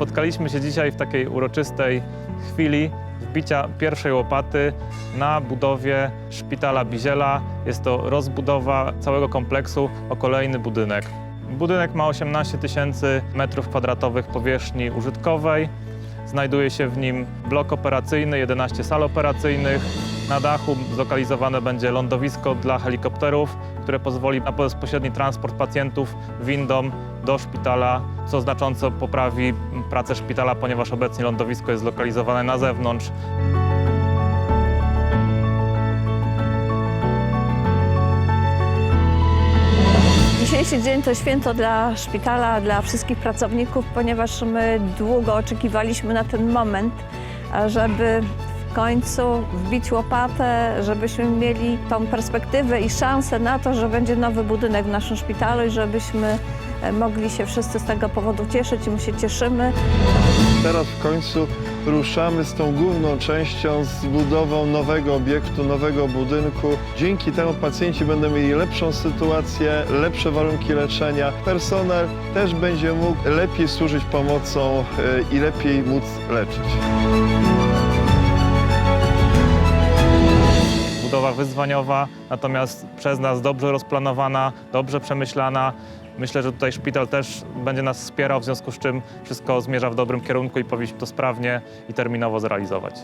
Spotkaliśmy się dzisiaj w takiej uroczystej chwili wbicia pierwszej łopaty na budowie szpitala Biziela. Jest to rozbudowa całego kompleksu o kolejny budynek. Budynek ma 18 tysięcy metrów kwadratowych powierzchni użytkowej. Znajduje się w nim blok operacyjny, 11 sal operacyjnych. Na dachu zlokalizowane będzie lądowisko dla helikopterów, które pozwoli na bezpośredni transport pacjentów windą do szpitala, co znacząco poprawi pracę szpitala, ponieważ obecnie lądowisko jest zlokalizowane na zewnątrz. Dzisiejszy dzień to święto dla szpitala, dla wszystkich pracowników, ponieważ my długo oczekiwaliśmy na ten moment, żeby końcu wbić łopatę, żebyśmy mieli tą perspektywę i szansę na to, że będzie nowy budynek w naszym szpitalu i żebyśmy e, mogli się wszyscy z tego powodu cieszyć i my się cieszymy. Teraz w końcu ruszamy z tą główną częścią, z budową nowego obiektu, nowego budynku. Dzięki temu pacjenci będą mieli lepszą sytuację, lepsze warunki leczenia. Personel też będzie mógł lepiej służyć pomocą e, i lepiej móc leczyć. Wyzwaniowa, natomiast przez nas dobrze rozplanowana, dobrze przemyślana. Myślę, że tutaj szpital też będzie nas wspierał, w związku z czym wszystko zmierza w dobrym kierunku i powinniśmy to sprawnie i terminowo zrealizować.